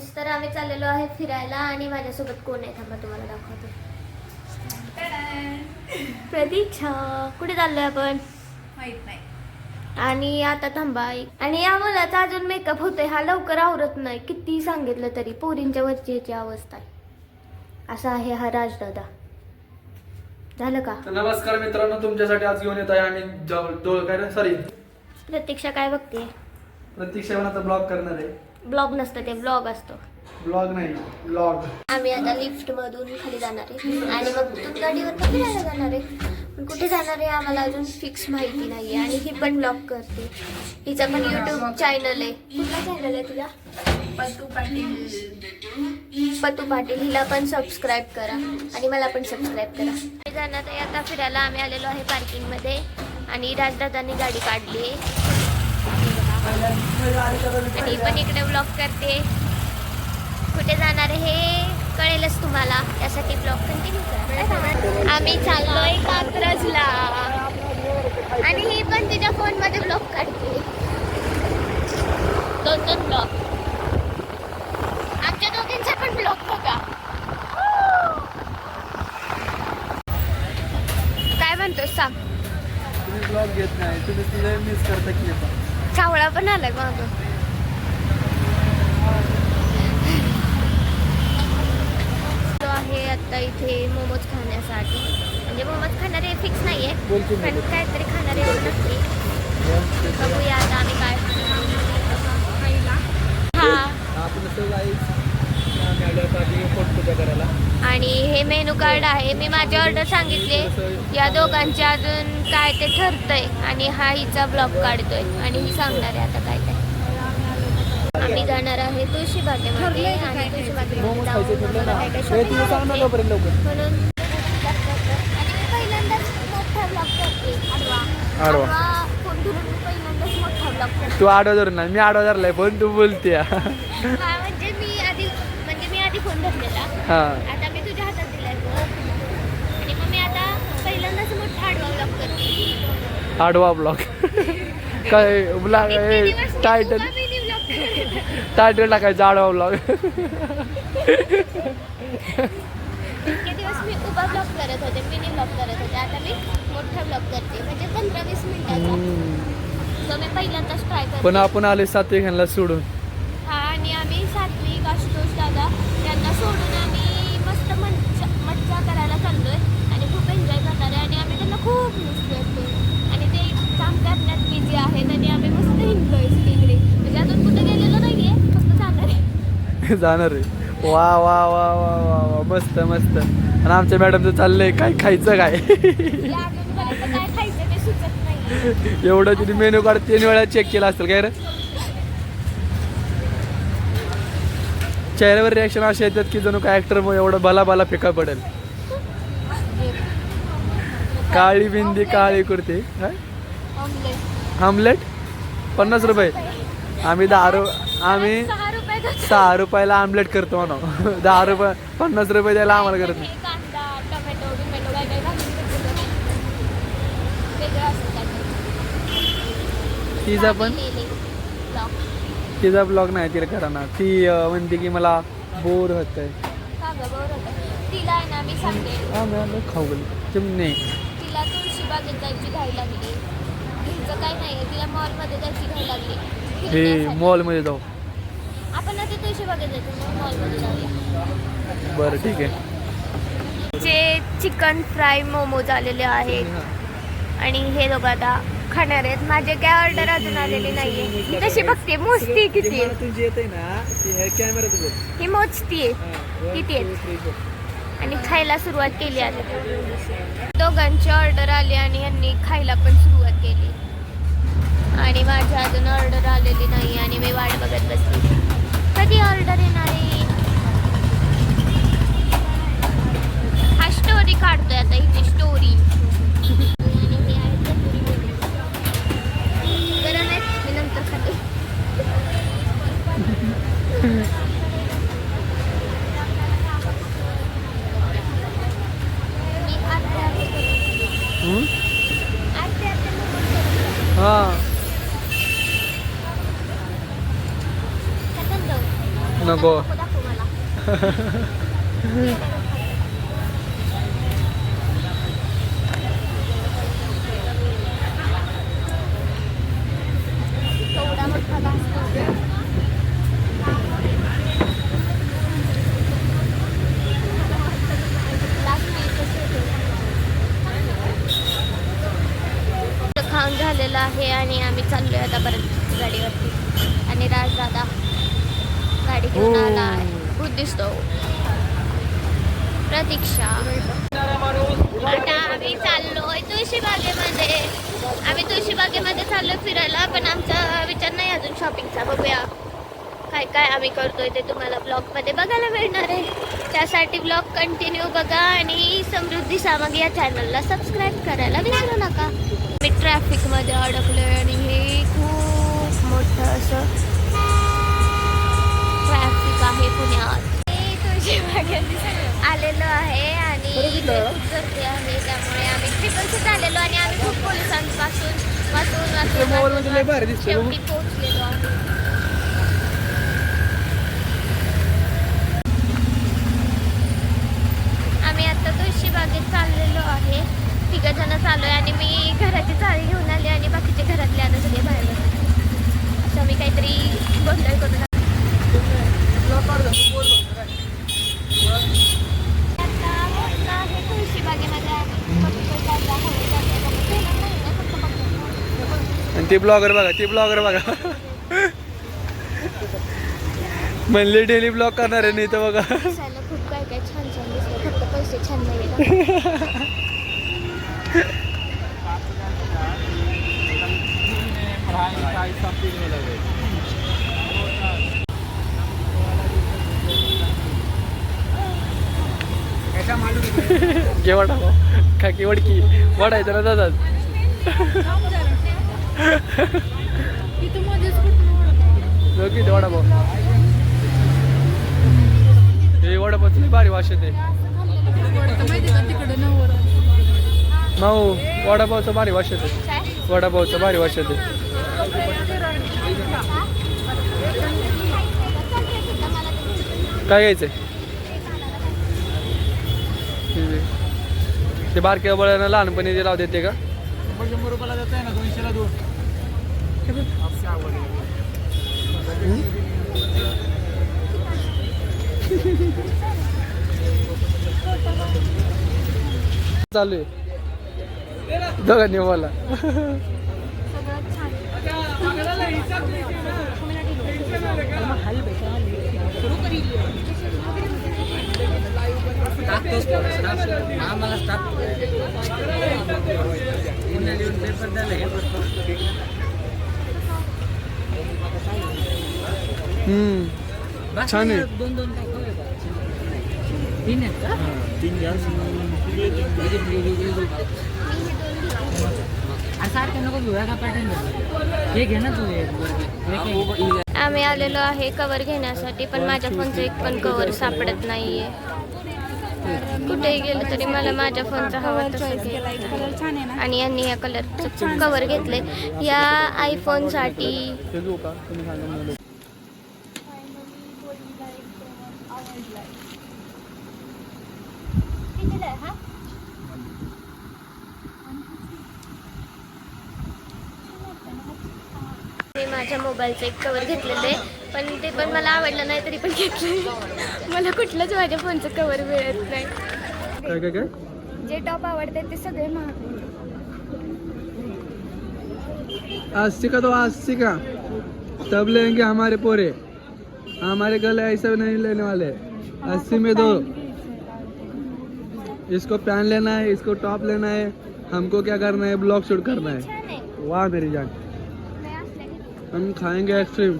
Friends तर आम्ही चाललेलो आहे फिरायला आणि माझ्यासोबत कोण आहे? थांबा तुम्हाला दाखवतो. प्रतीक्षा कुठे चाललोय आपण? माहीत नाही. आणि आता थांबा आणि या मुलाचा अजून मेकअप होतोय. हा लवकर आवरत नाही. किती सांगितलं तरी पोरींच्या वरची याची अवस्था आहे. असा आहे हा राजदादा. झालं का? नमस्कार मित्रांनो तुमच्यासाठी आज घेऊन येत आहे आम्ही काय सॉरी प्रतीक्षा काय बघते प्रतीक्षा ब्लॉग करणार आहे. ब्लॉग नसतं ते ब्लॉग असतो. ब्लॉग नाही ब्लॉग. आम्ही आता लिफ्ट मधून खाली जाणार आहे. आणि मग तिथून गाडीवर फिरायला जाणार आहे. पण कुठे जाणार आहे आम्हाला अजून फिक्स माहिती नाहीये. आणि ही पण ब्लॉग करते. हिचा पण युट्यूब चॅनल आहे. कुठला चॅनल आहे तुझा पतू पाटील. पतू पाटील. हिला पण सबस्क्राईब करा. आणि मला पण सबस्क्राईब करा. आम्ही जाणार आहे आता फिरायला. आम्ही आलेलो आहे पार्किंगमध्ये. आणि राजदादांनी गाडी काढली. आणि पण इकडे ब्लॉग करते. कुठे जाणार हे कळेलच तुम्हाला. त्यासाठी ब्लॉग कंटिन्यू करा. आम्ही चाललोय कात्रजला. आणि ही पण तिच्या फोनमध्ये ब्लॉग काढते दोन दोन ब्लॉग आमच्या दोघींचा पण ब्लॉग बघा काय म्हणतोस सांग तुम्ही ब्लॉग घेत नाही तुम्ही तुझे मिस करता की चावळा पण आलाय माग. आहे आता इथे मोमोज खाण्यासाठी. म्हणजे मोमोज खाणारे फिक्स नाहीये. बोल की पण काहीतरी खाणारे नक्की बघूया आता आम्ही काय हा आपण असं जायचं आम्ही आलो आता आधी पोट पूजा करायला आणि हे मेनू कार्ड आहे. मी माझी ऑर्डर सांगितले. या दोघांचे अजून काय ते ठरतंय आणि हा हिचा ब्लॉग काढतोय. आणि ही सांगणार आहे आता काय काय. आम्ही जाणार आहे तुळशी बागेमध्ये आणि बागेमध्ये जाऊन आम्हाला काय shopping म्हणून आणि मी पहिल्यांदाच मोठा ब्लॉग करते आडवा. आडवा. आडवा फोन धरून मी पहिल्यांदाच मोठा ब्लॉग करते तू आडवा धरून नाही मी आडवा धरलाय पण तू बोलते हा म्हणजे मी आधी म्हणजे मी आधी फोन धरलेला. हा. आता मी तुझ्या हातात दिलाय फोन आणि मग मी आता पहिल्यांदाच मोठा आडवा ब्लॉग करते आडवा ब्लॉग. काय ब्लॉग टायटल. टायटल टाकायचं आडवा ब्लॉग. इतके दिवस मी उभा ब्लॉग करत होते मिनी ब्लॉग करत होते. आता मी मोठा ब्लॉग करते म्हणजे पंधरा वीस मिनिटाचा. मी पहिल्यांदाच ट्राय करते. पण आपण आले सात्विक ह्यांना सोडून. हा आणि आम्ही आशुतोष दादा यांना सोडून आम्ही मस्त मज्जा मज्जा करायला चाललोय. आणि खूप एन्जॉय करणार आहे. आणि आम्ही त्यांना खूप मिस करतो काम करण्यात बिझी आहेत आणि आम्ही मस्त एन्जॉय तिकडे म्हणजे अजून कुठे गेलेलो नाहीये फक्त जाणार आहे. जाणार आहे. वा वा वा वा वा वा मस्त मस्त. आणि आमच्या मॅडमचं चाललंय काय खायचं काय? या अजूनपर्यंत काय खायचं ते सुचत नाही एवढं तिने मेनू कार्ड तीन वेळा चेक केला असेल काय रे? चेहऱ्यावर रिॲक्शन असे येतात की जणू काय ऍक्टर एवढं भला भला फेका पडेल. काळी बिंदी काळी कुर्ती आमलेट पन्नास रुपये. आम्ही दहा रु आम्ही सहा रुपयाला आमलेट करतो म्हणा दहा रुपये पन्नास रुपये द्यायला आम्हाला करत नाही. तिचा पण. तिचा ब्लॉग नाही तिला करा ना ती म्हणते की मला बोर होत आहे खाऊ गेलो चिमणे. तिला तुळशी बागेत जायची घाई लागली तिचं काही नाही तिला मॉलमध्ये जायची घाई लागली. हे फिरण्यासाठी. मॉलमध्ये जाऊ. आपण आता तुळशी बागेत जायचं मग मॉलमध्ये जाऊया. बरं ठीक आहे. जे चिकन फ्राय मोमोज आलेले आहेत. आणि हे दोघं आता खाणार आहेत. माझे काय ऑर्डर अजून आलेली नाहीये. मी तशी बघते मोजती किती आहे. तुझी येते ना कॅमेरा ही मोजती आहे किती आहेत? आणि खायला सुरुवात केली आता दोघांची ऑर्डर आली आणि यांनी खायला पण सुरुवात केली. आणि माझी अजून ऑर्डर आलेली नाही आणि मी वाट बघत बसली कधी ऑर्डर येणार आहे हा स्टोरी काढतोय आता हिची स्टोरी गरम आहे मी नंतर खाते मी अर्ध्या अर्ध्या अर्ध्या मोमोज करते. हा खातात जाऊ. नको दाखव मला केवढा मोठा घास तो. Last piece च होतं. खाऊन झालेलं आहे आणि आम्ही चाललोय आता परत गाडीवरती. आणि राज दादा गाडी घेऊन हो. आला खूप दिसतो. प्रतीक्षा. आता आम्ही चाललोय तुळशी बागेमध्ये आम्ही तुळशी बागेमध्ये चाललोय फिरायला पण आमचा विचार नाही अजून शॉपिंगचा बघूया. काय काय आम्ही करतोय ते तुम्हाला ब्लॉगमध्ये बघायला मिळणार आहे. त्यासाठी ब्लॉग कंटिन्यू बघा आणि समृद्धी सामग या चॅनलला सबस्क्राईब करायला विसरू नका. मी ट्रॅफिकमध्ये अडकलोय आणि हे खूप मोठं असं गर्दी आहे त्यामुळे आम्ही ट्रिपल आलेलो आणि आम्ही खूप पोलिसांपासून वाचून वाचून बघ. शेवटी पोहोचलेलो आम्ही. आता तुळशी बागेत चाललेलो आहे. तिघ जण चालू आहे आणि मी घराची चाळी घेऊन आली आणि बाकीचे घरातले आता सगळे बाहेर. असं मी काहीतरी गोंधळ करून आता पोहोचलो आहे तुळशी बागेमध्ये आणि बघतोय काय काय हवं ते आपल्याला. फिरणार नाही ना, फक्त बघतोय. आणि ते ब्लॉगर बघा ते ब्लॉगर बघा. म्हणले डेली ब्लॉग करणार आहे नाही तर बघा. खूप काय काय छान छान दिसतं फक्त पैसे छान नाही घे वडा काय की वडकी. वडायचं ना दादा जो ते वडापाव. हे वडापावची लय भारी वास येते माऊ वडापावचं भारी वास येते वडापावचं भारी वास येते काय घ्यायचंय? ते बारक्या बळ्यानं लहानपणी ते लाव देते का? चालू आहे. दोघांनी बोला. आम्हाला हम्म. छान आहे. दोन दोन तीन आहेत का? हे हे हे? आम्ही आलेलो आहे कवर घेण्यासाठी पण माझ्या फोनचं एक पण कवर सापडत नाहीये. कुठेही गेलं तरी मला माझ्या फोनचा हवा तसं. आणि यांनी या कलरचं कवर घेतले या आयफोनसाठी मी माझ्या मोबाईलचं एक कवर घेतलेलं आहे पण ते पण मला आवडलं नाही तरी पण घेतलं मला कुठलंच माझ्या फोनचं कवर मिळत नाही. काय काय काय? जे टॉप आवडतात ते सगळे महाग अस्सी का तो अस्सी का तब लेंगे हमारे पोरे. हमारे गले ऐसा नहीं लेने वाले. अस्सी में दो. इसको पैन लेना है इसको टॉप लेना है हमको क्या करना है ब्लॉग शूट करना है। वाह मेरी जान. हम खाएंगे आइसक्रीम